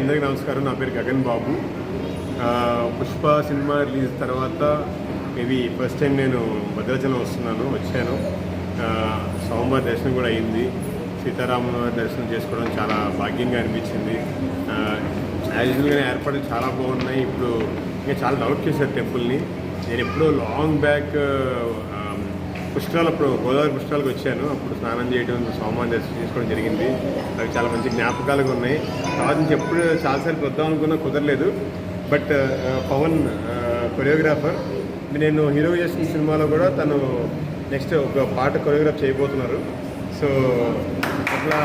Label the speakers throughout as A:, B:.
A: అందరికీ నమస్కారం. నా పేరు గగన్ బాబు. పుష్ప సినిమా రిలీజ్ తర్వాత ఇది ఫస్ట్ టైం నేను భద్రాచలం వస్తున్నాను వచ్చాను. ఆ, సోమవారం దర్శనం కూడా అయింది. సీతారాముల దర్శనం చేసుకోవడం చాలా భాగ్యంగా అనిపించింది. యాజ్ యూజువల్గా ఏర్పాట్లు చాలా బాగున్నాయి. ఇప్పుడు ఇంకా చాలా డెవలప్ చేశారు టెంపుల్ని. నేను ఎప్పుడో లాంగ్ బ్యాక్ పుష్కరాలు అప్పుడు గోదావరి పుష్కరాలకు వచ్చాను. అప్పుడు స్నానం చేయడం సోమాన్ దర్శనం చేసుకోవడం జరిగింది. అవి చాలా మంచి జ్ఞాపకాలుగా ఉన్నాయి. తర్వాత నుంచి ఎప్పుడు చాలాసార్లు వద్దాం అనుకున్నా కుదరలేదు. బట్ పవన్ కొరియోగ్రాఫర్ నేను హీరో చేసిన సినిమాలో కూడా తను నెక్స్ట్ ఒక పాట కొరియోగ్రాఫ్ చేయబోతున్నారు. సో అట్లా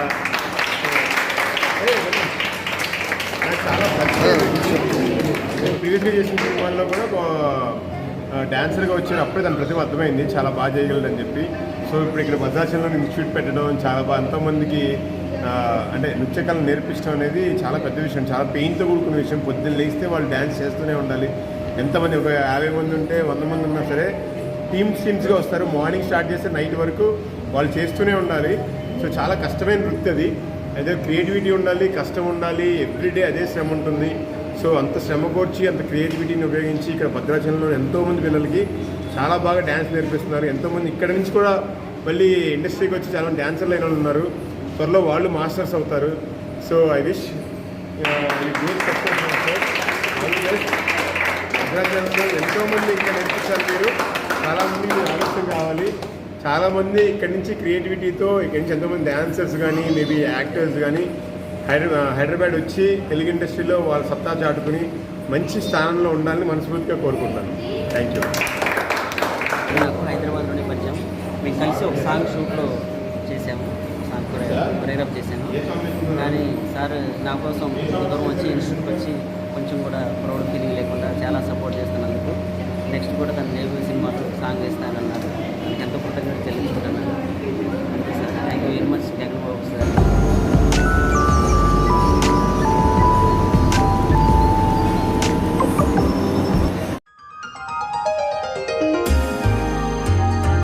A: నాకు చాలా ప్రీవియస్గా చేసిన సినిమాల్లో కూడా డాన్సర్గా వచ్చినప్పుడే అప్పుడే తన ప్రతిభ అర్థమైంది. చాలా బాగా చేయగలడని చెప్పి. సో ఇప్పుడు ఇక్కడ భద్రాచలంలో ఇన్స్టిట్యూట్ పెట్టడం చాలా బాగా ఎంతోమందికి అంటే నృత్యకళ నేర్పించడం అనేది చాలా పెద్ద విషయం. చాలా పెయిన్తో కూడుకున్న విషయం. పొద్దున్న లేస్తే వాళ్ళు డ్యాన్స్ చేస్తూనే ఉండాలి. ఎంతమంది ఒక యాభై మంది ఉంటే వంద మంది ఉన్నా సరే టీమ్స్ టీమ్స్గా వస్తారు. మార్నింగ్ స్టార్ట్ చేస్తే నైట్ వరకు వాళ్ళు చేస్తూనే ఉండాలి. సో చాలా కష్టమైన వృత్తి అది అదే క్రియేటివిటీ ఉండాలి కష్టం ఉండాలి. ఎవ్రీడే అదే శ్రమ ఉంటుంది. సో అంత శ్రమ కోర్చి అంత క్రియేటివిటీని ఉపయోగించి ఇక్కడ భద్రాచలంలో ఎంతోమంది పిల్లలకి చాలా బాగా డ్యాన్స్ నేర్పిస్తున్నారు. ఎంతోమంది ఇక్కడ నుంచి కూడా మళ్ళీ ఇండస్ట్రీకి వచ్చి చాలా డ్యాన్సర్లు అయిన వాళ్ళు ఉన్నారు. త్వరలో వాళ్ళు మాస్టర్స్ అవుతారు. సో ఐ విష్ uh, భద్రాచలంలో ఎంతోమంది ఇక్కడ నేర్పించాలి మీరు. చాలామంది మీరు ఆలోచన కావాలి. చాలామంది ఇక్కడి నుంచి క్రియేటివిటీతో ఇక్కడి నుంచి ఎంతోమంది డ్యాన్సర్స్ కానీ మేబీ యాక్టర్స్ కానీ హైదరాబాద్ హైదరాబాద్ వచ్చి తెలుగు ఇండస్ట్రీలో వాళ్ళ సత్తా చాటుకుని మంచి స్థానంలో ఉండాలని మనస్ఫూర్తిగా కోరుకుంటాను థ్యాంక్ యూ
B: నాకు హైదరాబాద్లోనే పరిచయం. మేము కలిసి ఒక సాంగ్ షూట్లో చేసాము సాంగ్ కొరియోగ్రాఫ్ చేశాను. కానీ సార్ నా కోసం దూరం వచ్చి ఇన్స్టిట్యూట్కి వచ్చి కొంచెం కూడా ప్రౌడ్ ఫీలింగ్ లేకుండా చాలా సపోర్ట్ చేస్తున్నందుకు. నెక్స్ట్ కూడా తను నేర్పు సినిమాలో సాంగ్ వేస్తాను.